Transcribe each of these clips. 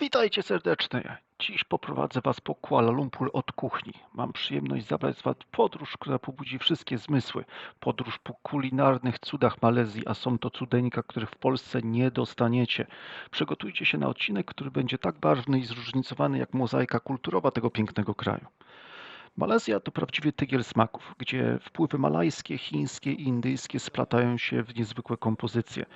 Witajcie serdecznie. Dziś poprowadzę Was po Kuala Lumpur od kuchni. Mam przyjemność zabrać Was podróż, która pobudzi wszystkie zmysły. Podróż po kulinarnych cudach Malezji, a są to cudeńka, których w Polsce nie dostaniecie. Przygotujcie się na odcinek, który będzie tak barwny i zróżnicowany jak mozaika kulturowa tego pięknego kraju. Malezja to prawdziwie tygiel smaków, gdzie wpływy malajskie, chińskie i indyjskie splatają się w niezwykłe kompozycje.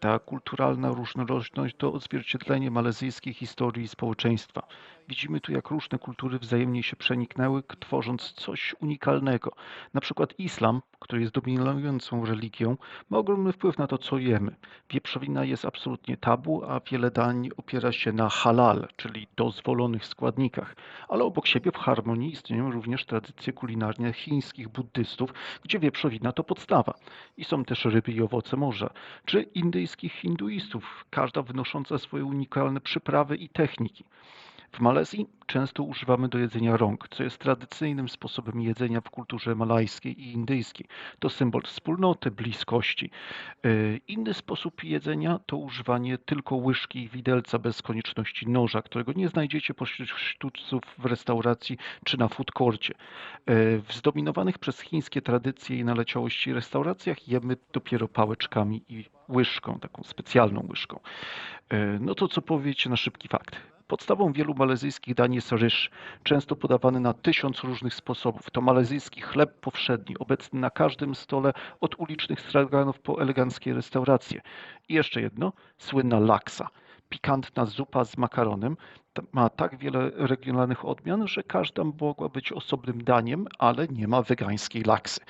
Ta kulturalna różnorodność to odzwierciedlenie malezyjskiej historii i społeczeństwa. Widzimy tu, jak różne kultury wzajemnie się przeniknęły, tworząc coś unikalnego. Na przykład islam, który jest dominującą religią, ma ogromny wpływ na to, co jemy. Wieprzowina jest absolutnie tabu, a wiele dań opiera się na halal, czyli dozwolonych składnikach. Ale obok siebie w harmonii istnieją również tradycje kulinarne chińskich buddystów, gdzie wieprzowina to podstawa. I są też ryby i owoce morza, czy indyjskich hinduistów, każda wynosząca swoje unikalne przyprawy i techniki. W Malezji często używamy do jedzenia rąk, co jest tradycyjnym sposobem jedzenia w kulturze malajskiej i indyjskiej. To symbol wspólnoty, bliskości. Yy, Inny sposób jedzenia to używanie tylko łyżki i widelca bez konieczności noża, którego nie znajdziecie pośród sztućców w restauracji czy na food courcie. Yy, W zdominowanych przez chińskie tradycje i naleciałości restauracjach jemy dopiero pałeczkami i łyżką, taką specjalną łyżką. E, No to co powiecie na szybki fakt? Podstawą wielu malezyjskich dań jest ryż, często podawany na tysiąc różnych sposobów. To malezyjski chleb powszedni, obecny na każdym stole, od ulicznych straganów po eleganckie restauracje. I jeszcze jedno, słynna laksa. Pikantna zupa z makaronem ma tak wiele regionalnych odmian, że każda mogła być osobnym daniem, ale nie ma wegańskiej laksy.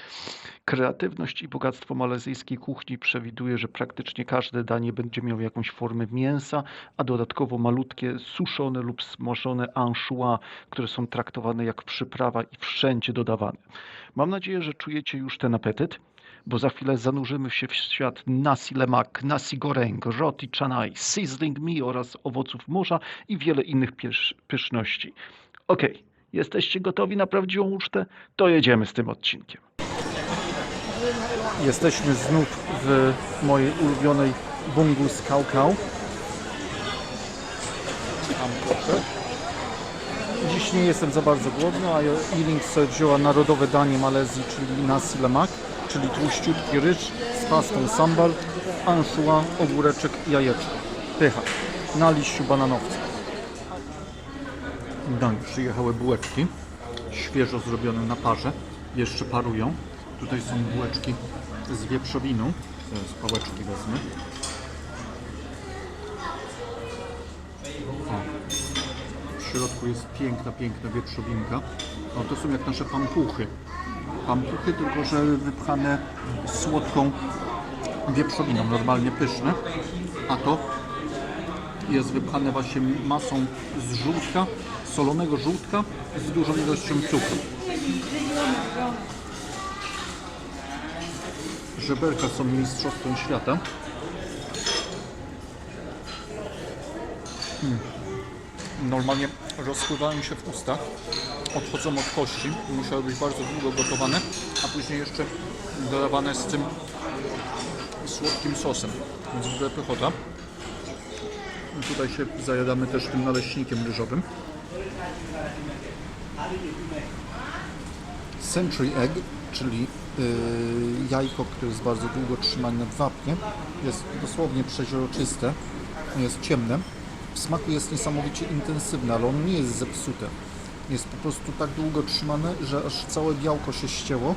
Kreatywność i bogactwo malezyjskiej kuchni przewiduje, że praktycznie każde danie będzie miało jakąś formę mięsa, a dodatkowo malutkie suszone lub smażone anchois, które są traktowane jak przyprawa i wszędzie dodawane. Mam nadzieję, że czujecie już ten apetyt, bo za chwilę zanurzymy się w świat nasi lemak, nasi goreng, roti canai, sizzling mi oraz owoców morza i wiele innych pysz- pyszności. Okej, jesteście gotowi na prawdziwą ucztę? To jedziemy z tym odcinkiem. Jesteśmy znów w mojej ulubionej Bungus Kau Kau. Tam proszę. Dziś nie jestem za bardzo głodny, a Ealing wzięła narodowe danie Malezji, czyli nasi lemak, czyli tłuściutki ryż z pastą sambal, anchois, ogóreczek i jajeczko. Pycha. Na liściu bananowca. No i przyjechały bułeczki, świeżo zrobione na parze, jeszcze parują. Tutaj są bułeczki z wieprzowiną. Teraz pałeczki wezmę. W środku jest piękna, piękna wieprzowinka. O, to są jak nasze pampuchy. Pampuchy, tylko że wypchane słodką wieprzowiną, normalnie pyszne. A to jest wypchane właśnie masą z żółtka, solonego żółtka z dużą ilością cukru. Żeberka są mistrzostwem świata. Mm. Normalnie rozpływają się w ustach, odchodzą od kości, musiały być bardzo długo gotowane, a później jeszcze dodawane z tym słodkim sosem, więc w ogóle pychota. Tutaj się zajadamy też tym naleśnikiem ryżowym. Century Egg, czyli yy, jajko, które jest bardzo długo trzymane w wapnie, jest dosłownie przeźroczyste, jest ciemne. W smaku jest niesamowicie intensywne, ale ono nie jest zepsute. Jest po prostu tak długo trzymane, że aż całe białko się ścięło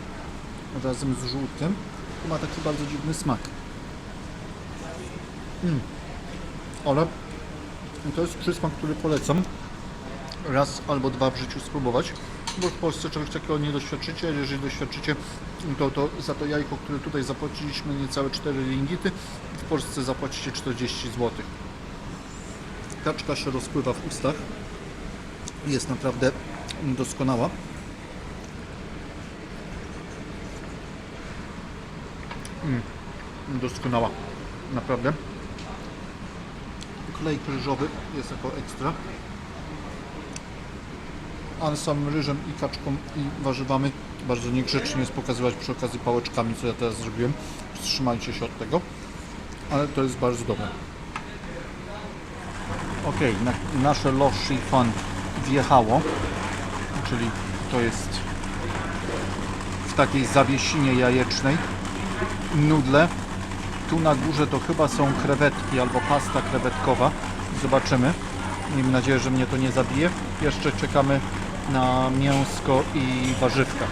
razem z żółtkiem. To ma taki bardzo dziwny smak. Mm. Ale to jest przysmak, który polecam raz albo dwa w życiu spróbować, bo w Polsce czegoś takiego nie doświadczycie, jeżeli doświadczycie, to, to za to jajko, które tutaj zapłaciliśmy niecałe 4 ringity, w Polsce zapłacicie 40 zł. Kaczka się rozpływa w ustach, jest naprawdę doskonała. Mm, doskonała, naprawdę. Klej ryżowy jest jako ekstra ale samym ryżem i kaczką i warzywami bardzo niegrzecznie jest pokazywać przy okazji pałeczkami, co ja teraz zrobiłem. Wstrzymajcie się od tego, ale to jest bardzo dobre. Ok, na, nasze Los Chiffon wjechało, czyli to jest w takiej zawiesinie jajecznej. Nudle. Tu na górze to chyba są krewetki albo pasta krewetkowa. Zobaczymy. Miejmy nadzieję, że mnie to nie zabije. Jeszcze czekamy na mięsko i warzywka.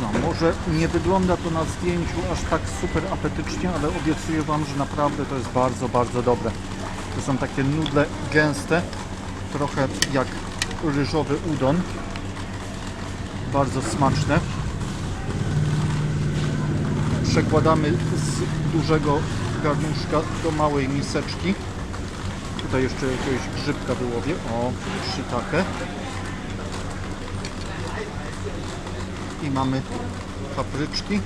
No, może nie wygląda to na zdjęciu aż tak super apetycznie, ale obiecuję Wam, że naprawdę to jest bardzo, bardzo dobre. To są takie nudle gęste, trochę jak ryżowy udon. Bardzo smaczne. Przekładamy z dużego garnuszka do małej miseczki. Tutaj jeszcze jakiegoś grzybka wyłowię. O, shiitake. I mamy papryczki.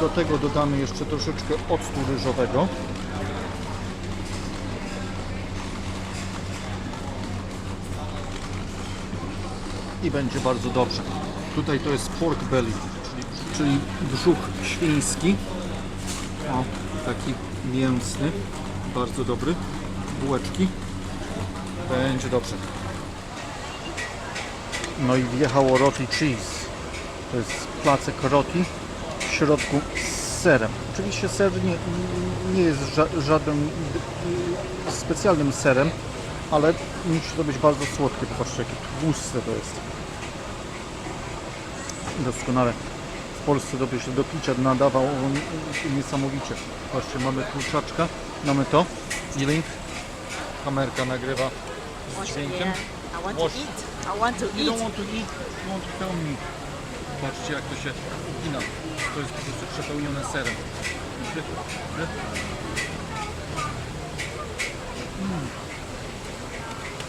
Do tego dodamy jeszcze troszeczkę octu ryżowego. I będzie bardzo dobrze. Tutaj to jest pork belly, czyli, czyli brzuch świński. O, taki mięsny, bardzo dobry. Bułeczki. Będzie dobrze. No i wjechało roti cheese. To jest placek roti w środku z serem. Oczywiście ser nie, nie jest ża- żadnym y, specjalnym serem, ale musi to być bardzo słodkie. Popatrzcie, jakie tłuste to jest. Doskonale. W Polsce to by się do picia nadawał niesamowicie. Patrzcie, mamy kurczaczka, mamy to. Link. Kamerka nagrywa z dźwiękiem. I want to eat. I want to You eat. don't want to eat, you want to tell me. Patrzcie jak to się ugina. To jest po prostu przepełnione serem. Mm.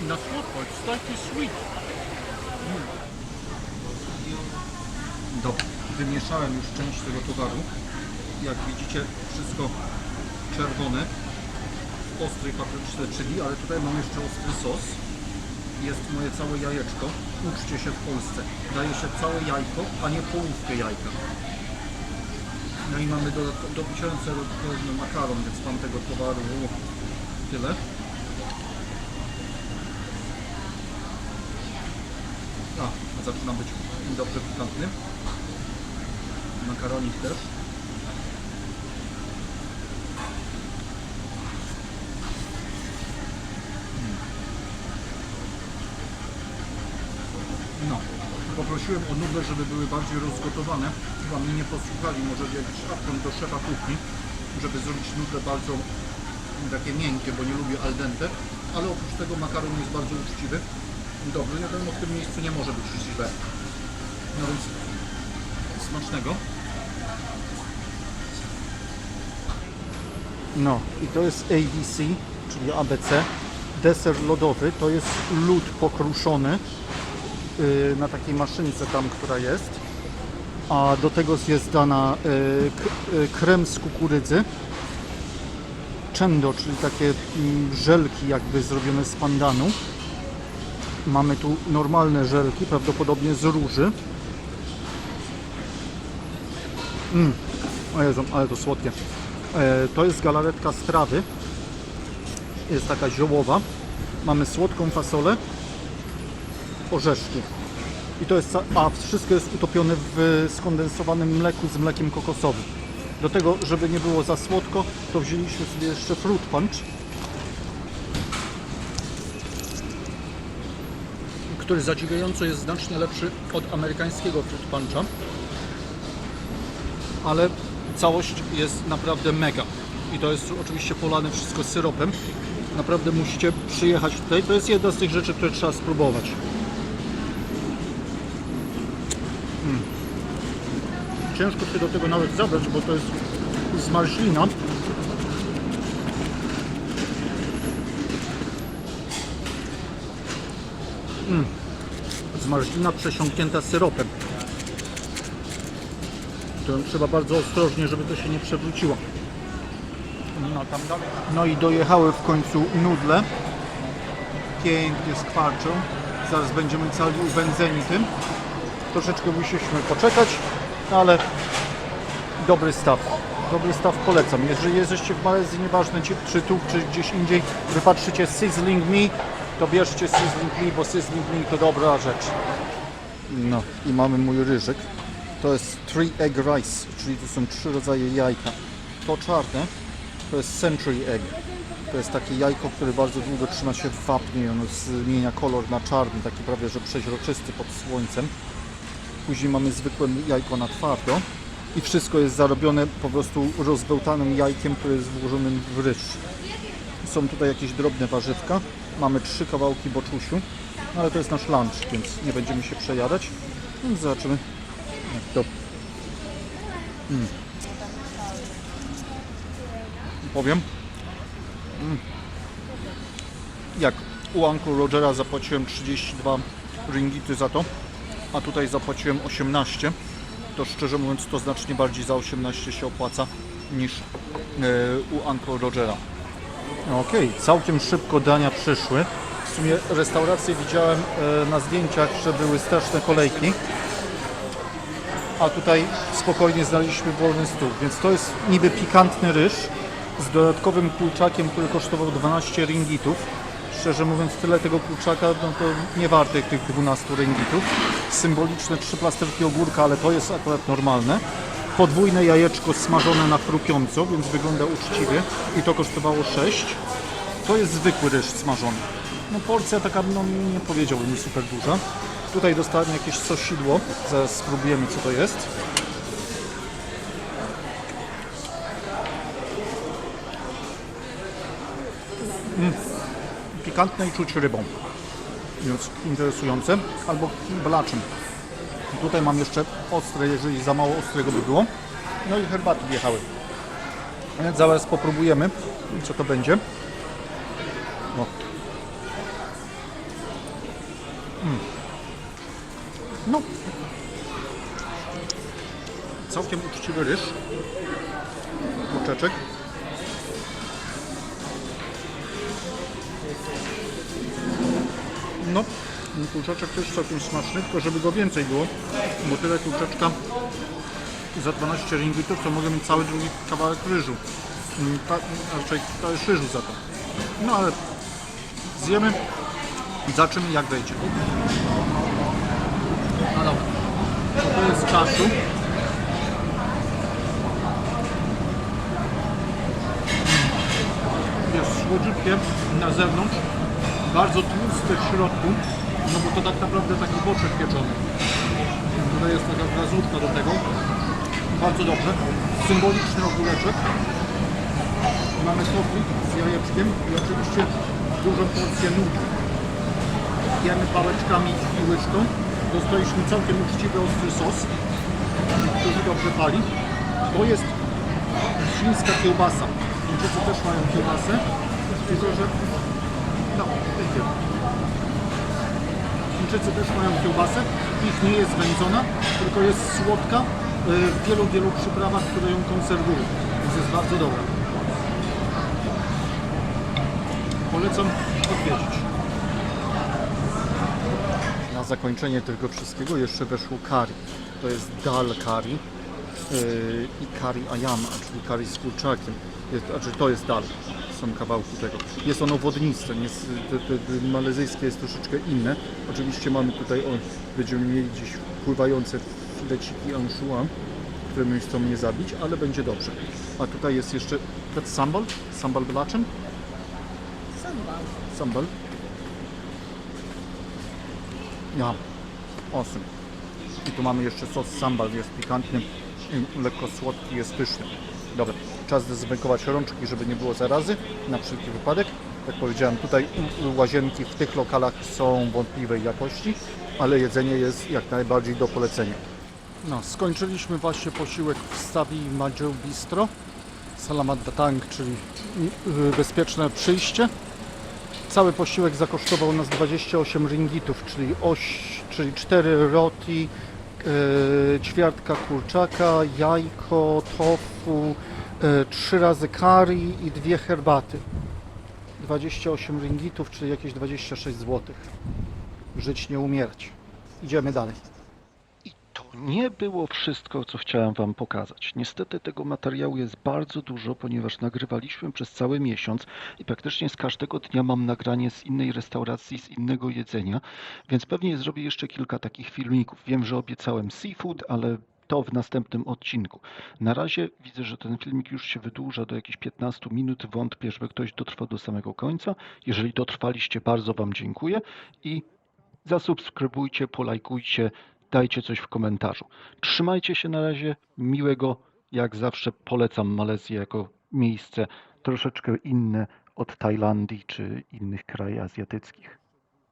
Na słodko, it's slightly sweet. Mm. Dobra, wymieszałem już część tego towaru. Jak widzicie, wszystko czerwone. W ostrej papryczce chili, ale tutaj mam jeszcze ostry sos jest moje całe jajeczko. Uczcie się w Polsce. Daje się całe jajko, a nie połówkę jajka. No i mamy dodatkowo dotyczące dodatkowy makaron, więc mam tego towaru tyle. Zaczyna być dobrze pikantny. Makaronik też. No, poprosiłem o nubę, żeby były bardziej rozgotowane. Chyba mnie nie posłuchali, może jakiś apel do szefa kuchni, żeby zrobić nuble bardzo takie miękkie, bo nie lubię al dente, ale oprócz tego makaron jest bardzo uczciwy. Dobry, wiadomo w tym miejscu nie może być źle. No więc smacznego. No i to jest ABC, czyli ABC. Deser lodowy to jest lód pokruszony y, na takiej maszynce tam, która jest. A do tego jest dana y, k- y, krem z kukurydzy. Czendo, czyli takie mm, żelki jakby zrobione z pandanu. Mamy tu normalne żelki, prawdopodobnie z róży. Mm. O Jezu, ale to słodkie. E, to jest galaretka z trawy. Jest taka ziołowa. Mamy słodką fasolę, orzeszki. I to jest, a wszystko jest utopione w skondensowanym mleku z mlekiem kokosowym. Do tego, żeby nie było za słodko, to wzięliśmy sobie jeszcze fruit punch, który zadziwiająco jest znacznie lepszy od amerykańskiego fruit puncha, ale całość jest naprawdę mega. I to jest oczywiście polane wszystko syropem. Naprawdę musicie przyjechać tutaj. To jest jedna z tych rzeczy, które trzeba spróbować. Mm. Ciężko się do tego nawet zabrać, bo to jest zmarzlina. Zmarzlina przesiąknięta syropem. To trzeba bardzo ostrożnie, żeby to się nie przewróciło. No, tam dalej. no i dojechały w końcu nudle. Pięknie skwarczą. Zaraz będziemy cali uwędzeni tym. Troszeczkę musieliśmy poczekać, ale dobry staw. dobry staw polecam. Jeżeli jesteście w Malezji, nieważne czy tu, czy gdzieś indziej, wypatrzycie Sizzling Me, to bierzcie Sizzling Me, bo Sizzling Me to dobra rzecz. No i mamy mój ryżyk. To jest Three Egg Rice, czyli to są trzy rodzaje jajka. To czarne to jest Century Egg. To jest takie jajko, które bardzo długo trzyma się w wapnie ono zmienia kolor na czarny, taki prawie że przeźroczysty pod słońcem. Później mamy zwykłe jajko na twardo i wszystko jest zarobione po prostu rozbełtanym jajkiem, które jest włożonym w ryż. Są tutaj jakieś drobne warzywka. Mamy trzy kawałki boczusiu, no ale to jest nasz lunch, więc nie będziemy się przejadać. Więc zobaczymy jak to... Mm. Powiem, mm. jak u Uncle Rogera zapłaciłem 32 ringity za to, a tutaj zapłaciłem 18, to szczerze mówiąc to znacznie bardziej za 18 się opłaca niż e, u Uncle Rogera. Okej, całkiem szybko dania przyszły. W sumie restaurację widziałem e, na zdjęciach, że były straszne kolejki. A tutaj spokojnie znaleźliśmy wolny stół, więc to jest niby pikantny ryż z dodatkowym kurczakiem, który kosztował 12 ringitów. Szczerze mówiąc, tyle tego kurczaka, no to nie warte tych 12 ringitów. Symboliczne trzy plasterki ogórka, ale to jest akurat normalne. Podwójne jajeczko smażone na chrupiąco, więc wygląda uczciwie i to kosztowało 6. To jest zwykły ryż smażony. No porcja taka, no nie powiedziałbym super duża. Tutaj dostałem jakieś sosidło, zaraz spróbujemy co to jest. Mm. Pikantne i czuć rybą, więc interesujące, albo blaczem. Tutaj mam jeszcze ostre, jeżeli za mało ostrego by było. No i herbaty wjechały. Więc zaraz popróbujemy, co to będzie. No. Mm. No. Całkiem uczciwy ryż. Kurczeczek. No, kurczaczek też całkiem smaczny, tylko żeby go więcej było, bo tyle kurczaczka za 12 ringgitów to mogę mieć cały drugi kawałek ryżu. Mm, Ta, raczej talerz ryżu za to. No ale zjemy, zobaczymy jak wejdzie. No dobra, to, to jest czasu. Jest słodziutkie na zewnątrz, bardzo tłuste w środku, no bo to tak naprawdę taki boczek pieczony. Tutaj jest taka glazurka do tego. Bardzo dobrze. Symboliczny ogóreczek. Mamy kotlik z jajeczkiem i oczywiście dużą porcję nudli. Jemy pałeczkami i łyżką. Dostaliśmy całkiem uczciwy ostry sos, który dobrze pali. To jest chińska kiełbasa. Chińczycy też mają kiełbasę, tylko że no. Chińczycy też mają kiełbasę. Ich nie jest wędzona, tylko jest słodka y, w wielu, wielu przyprawach, które ją konserwują. Więc jest bardzo dobra. Polecam odwiedzić. Na zakończenie tego wszystkiego jeszcze weszło curry. To jest dal curry i curry ayam, czyli curry z kurczakiem. Znaczy to jest dal, są kawałki tego. Jest ono wodniste, jest, te, te, malezyjskie jest troszeczkę inne. Oczywiście mamy tutaj, o, będziemy mieli gdzieś pływające fileciki anchois, które my chcą nie zabić, ale będzie dobrze. A tutaj jest jeszcze ten sambal, sambal blaczem, Sambal. sambal. Ja, awesome. I tu mamy jeszcze sos sambal, jest pikantny, lekko słodki, jest pyszny. Dobra, czas zdezynfekować rączki, żeby nie było zarazy, na wszelki wypadek. Jak powiedziałem, tutaj łazienki w tych lokalach są wątpliwej jakości, ale jedzenie jest jak najbardziej do polecenia. No, skończyliśmy właśnie posiłek w Stawi Majel Bistro. Salamat Datang, czyli y, bezpieczne przyjście. Cały posiłek zakosztował nas 28 ringitów, czyli, oś, czyli 4 roti, yy, ćwiartka kurczaka, jajko, tofu, yy, 3 razy curry i dwie herbaty. 28 ringitów, czyli jakieś 26 zł. Żyć nie umierać. Idziemy dalej. Nie było wszystko, co chciałem Wam pokazać. Niestety tego materiału jest bardzo dużo, ponieważ nagrywaliśmy przez cały miesiąc i praktycznie z każdego dnia mam nagranie z innej restauracji, z innego jedzenia, więc pewnie zrobię jeszcze kilka takich filmików. Wiem, że obiecałem seafood, ale to w następnym odcinku. Na razie widzę, że ten filmik już się wydłuża do jakichś 15 minut. Wątpię, żeby ktoś dotrwał do samego końca. Jeżeli dotrwaliście, bardzo Wam dziękuję i zasubskrybujcie, polajkujcie, dajcie coś w komentarzu. Trzymajcie się na razie, miłego, jak zawsze polecam Malezję jako miejsce troszeczkę inne od Tajlandii czy innych krajów azjatyckich.